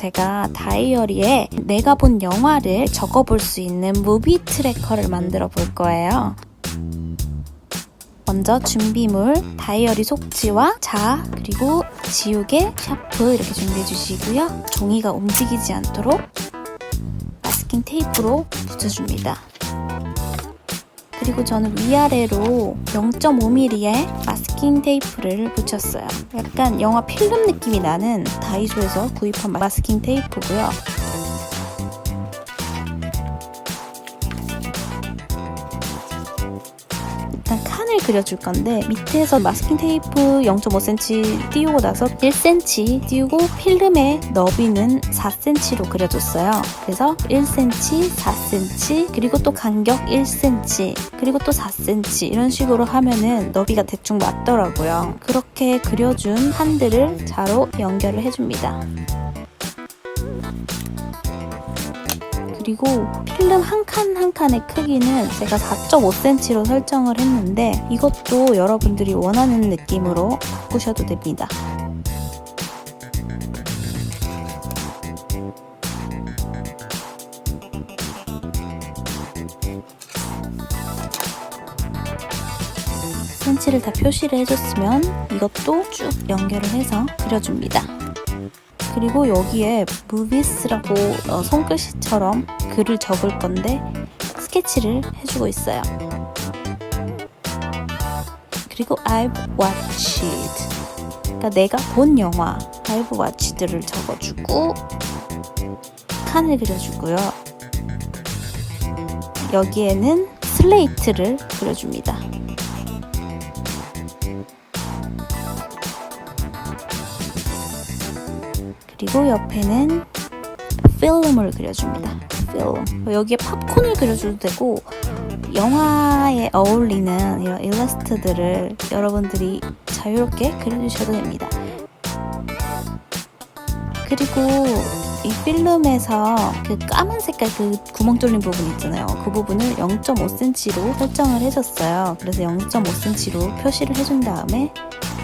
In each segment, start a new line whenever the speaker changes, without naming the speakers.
제가 다이어리에 내가 본 영화를 적어볼 수 있는 무비 트래커를 만들어 볼 거예요. 먼저 준비물, 다이어리 속지와 자, 그리고 지우개, 샤프 이렇게 준비해 주시고요. 종이가 움직이지 않도록 마스킹 테이프로 붙여줍니다. 그리고 저는 위아래로 0.5mm의 마스킹 테이프를 붙였어요. 약간 영화 필름 느낌이 나는 다이소에서 구입한 마스킹 테이프고요. 그려줄 건데 밑에서 마스킹 테이프 0.5cm 띄우고 나서 1cm 띄우고 필름의 너비는 4cm로 그려줬어요. 그래서 1cm, 4cm 그리고 또 간격 1cm 그리고 또 4cm 이런 식으로 하면은 너비가 대충 맞더라고요. 그렇게 그려준 한들을 자로 연결을 해줍니다. 그리고 필름 한 칸 한 칸의 크기는 제가 4.5cm로 설정을 했는데 이것도 여러분들이 원하는 느낌으로 바꾸셔도 됩니다. 센치를 다 표시를 해줬으면 이것도 쭉 연결을 해서 그려줍니다. 그리고 여기에 무비스라고 어, 손글씨처럼 글을 적을 건데 스케치를 해주고 있어요. 그리고 I've watched. 그러니까 내가 본 영화 I've watched를 적어주고 칸을 그려주고요. 여기에는 슬레이트를 그려줍니다. 그리고 옆에는 필름을 그려줍니다. 필름. 여기에 팝콘을 그려줘도 되고 영화에 어울리는 이런 일러스트들을 여러분들이 자유롭게 그려주셔도 됩니다. 그리고 이 필름에서 그 까만 색깔 그 구멍 뚫린 부분 있잖아요. 그 부분을 0.5cm로 설정을 해줬어요. 그래서 0.5cm로 표시를 해준 다음에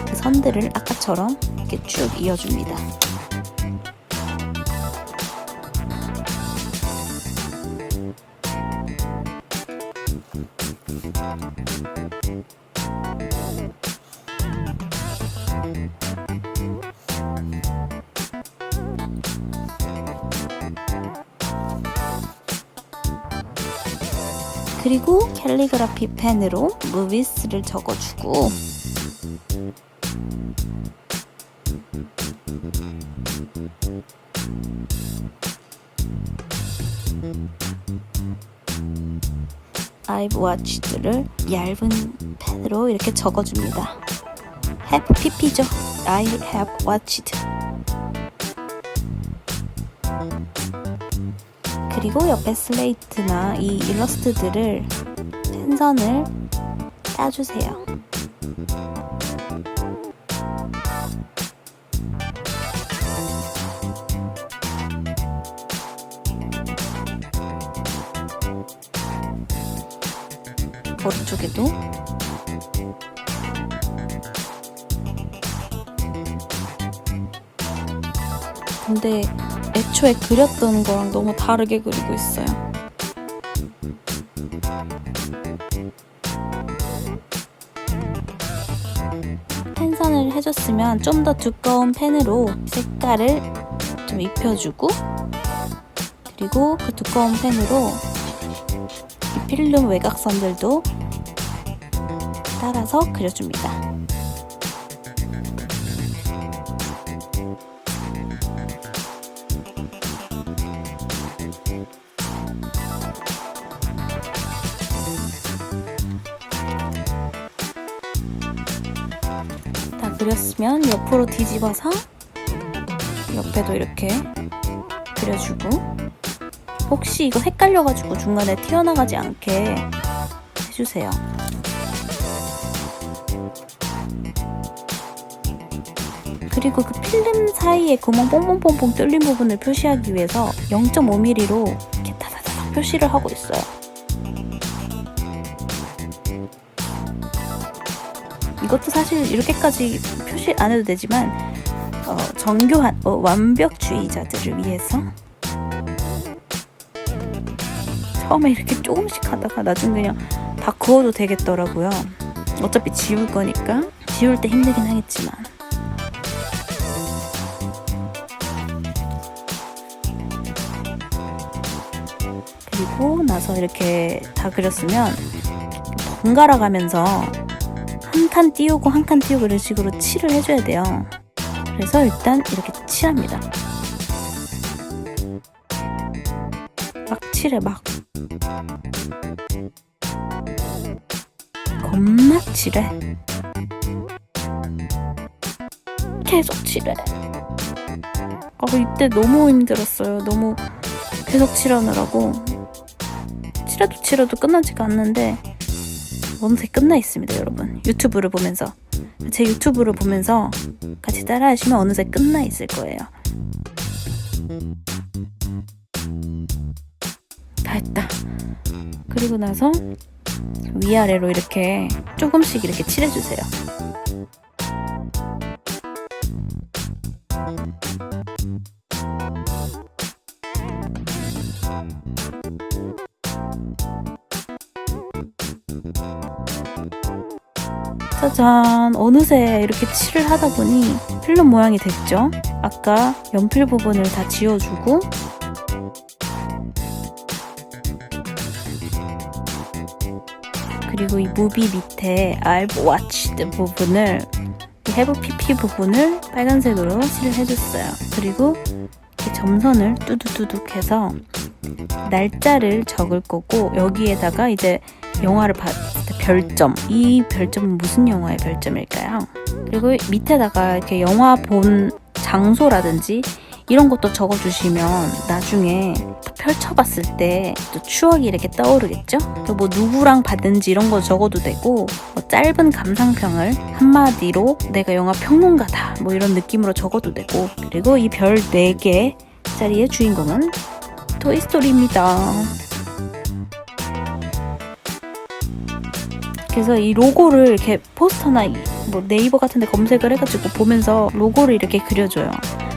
그 선들을 아까처럼 이렇게 쭉 이어줍니다. 그리고 캘리그라피 펜으로 무비스를 적어주고 I've watched를 얇은 펜으로 이렇게 적어줍니다. have pp죠. I have watched. 그리고 옆에 슬레이트나 이 일러스트들을 펜선을 따주세요. 오른쪽에도 근데 애초에 그렸던 거랑 너무 다르게 그리고 있어요. 펜선을 해줬으면 좀 더 두꺼운 펜으로 색깔을 좀 입혀주고 그리고 그 두꺼운 펜으로 이 필름 외곽선들도 따라서 그려줍니다. 다 그렸으면 옆으로 뒤집어서 옆에도 이렇게 그려주고 혹시 이거 헷갈려가지고 중간에 튀어나가지 않게 해주세요. 그리고 그 필름 사이에 구멍 뽕뽕뽕뽕 뚫린 부분을 표시하기 위해서 0.5mm로 이렇게 타다다닥 표시를 하고 있어요. 이것도 사실 이렇게까지 표시 안 해도 되지만 어, 정교한 어, 완벽주의자들을 위해서 처음에 이렇게 조금씩 하다가 나중에 그냥 다 그어도 되겠더라고요. 어차피 지울 거니까 지울 때 힘들긴 하겠지만 그리고 나서 이렇게 다 그렸으면 번갈아 가면서 한 칸 띄우고 한 칸 띄우고 이런 식으로 칠을 해줘야 돼요. 그래서 일단 이렇게 칠합니다. 막 칠해 막. 겁나 칠해. 계속 칠해. 아 이때 너무 힘들었어요. 너무 계속 칠하느라고 칠해도 칠해도 끝나지가 않는데 어느새 끝나 있습니다 여러분. 유튜브를 보면서. 제 유튜브를 보면서 같이 따라 하시면 어느새 끝나 있을 거예요. 다 했다. 그리고 나서 위아래로 이렇게 조금씩 이렇게 칠해주세요 짜잔 어느새 이렇게 칠을 하다 보니 필름 모양이 됐죠? 아까 연필 부분을 다 지워주고. 그리고 이 무비 밑에 watched 부분을 이 have pp 부분을 빨간색으로 칠을 해줬어요. 그리고 이렇게 점선을 뚜둑뚜둑해서 날짜를 적을 거고 여기에다가 이제 영화를 봤을 때 별점 이 별점은 무슨 영화의 별점일까요? 그리고 밑에다가 이렇게 영화 본 장소라든지 이런 것도 적어주시면 나중에 또 펼쳐봤을 때 또 추억이 이렇게 떠오르겠죠? 또 뭐 누구랑 봤는지 이런 거 적어도 되고 뭐 짧은 감상평을 한마디로 내가 영화 평론가다 뭐 이런 느낌으로 적어도 되고 그리고 이 별 4개짜리의 주인공은 토이스토리입니다. 그래서 이 로고를 이렇게 포스터나 이- 뭐 네이버 같은 데 검색을 해가지고 보면서 로고를 이렇게 그려줘요.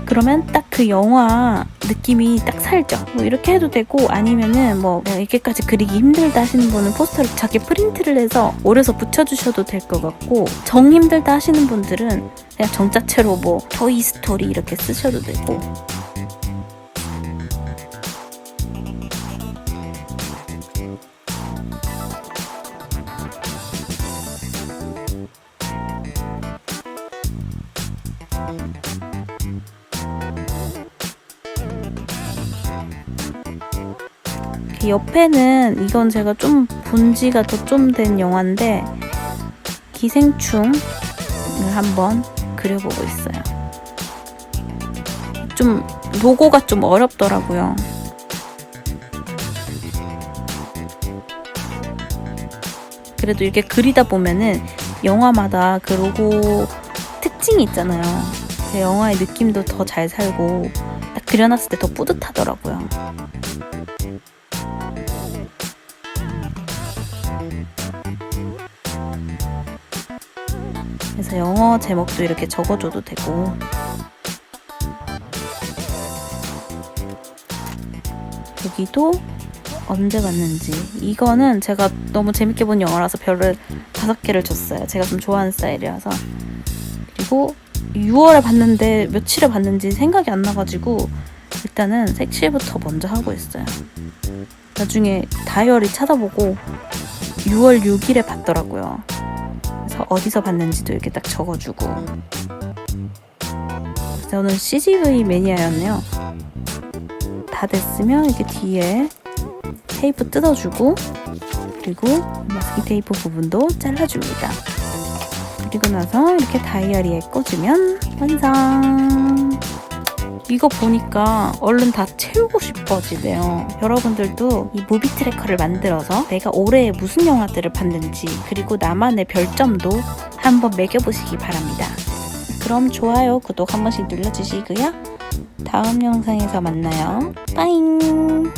그러면 딱 그 영화 느낌이 딱 살죠. 뭐 이렇게 해도 되고 아니면은 뭐 내가 이렇게까지 그리기 힘들다 하시는 분은 포스터를 작게 프린트를 해서 오려서 붙여주셔도 될 것 같고 정 힘들다 하시는 분들은 그냥 정자체로 뭐 토이 스토리 이렇게 쓰셔도 되고 그 옆에는 이건 제가 좀 분지가 더 좀 된 영화인데 기생충을 한번 그려보고 있어요. 좀 로고가 좀 어렵더라고요. 그래도 이렇게 그리다 보면은 영화마다 그 로고 특징이 있잖아요. 그 영화의 느낌도 더 잘 살고 딱 그려놨을 때 더 뿌듯하더라고요. 그래서 영어 제목도 이렇게 적어줘도 되고. 여기도 언제 봤는지. 이거는 제가 너무 재밌게 본 영화라서 별을 다섯 개를 줬어요. 제가 좀 좋아하는 스타일이라서. 그리고 6월에 봤는데 며칠에 봤는지 생각이 안 나가지고 일단은 색칠부터 먼저 하고 있어요. 나중에 다이어리 찾아보고 6월 6일에 봤더라고요 그래서 어디서 봤는지도 이렇게 딱 적어주고. 저는 CGV 매니아였네요. 다 됐으면 이렇게 뒤에 테이프 뜯어주고 그리고 마스킹 테이프 부분도 잘라줍니다. 그리고 나서 이렇게 다이어리에 꽂으면 완성 이거 보니까 얼른 다 채우고 싶어지네요. 여러분들도 이 무비 트래커를 만들어서 내가 올해 무슨 영화들을 봤는지 그리고 나만의 별점도 한번 매겨보시기 바랍니다. 그럼 좋아요, 구독 한 번씩 눌러주시고요. 다음 영상에서 만나요. 빠잉!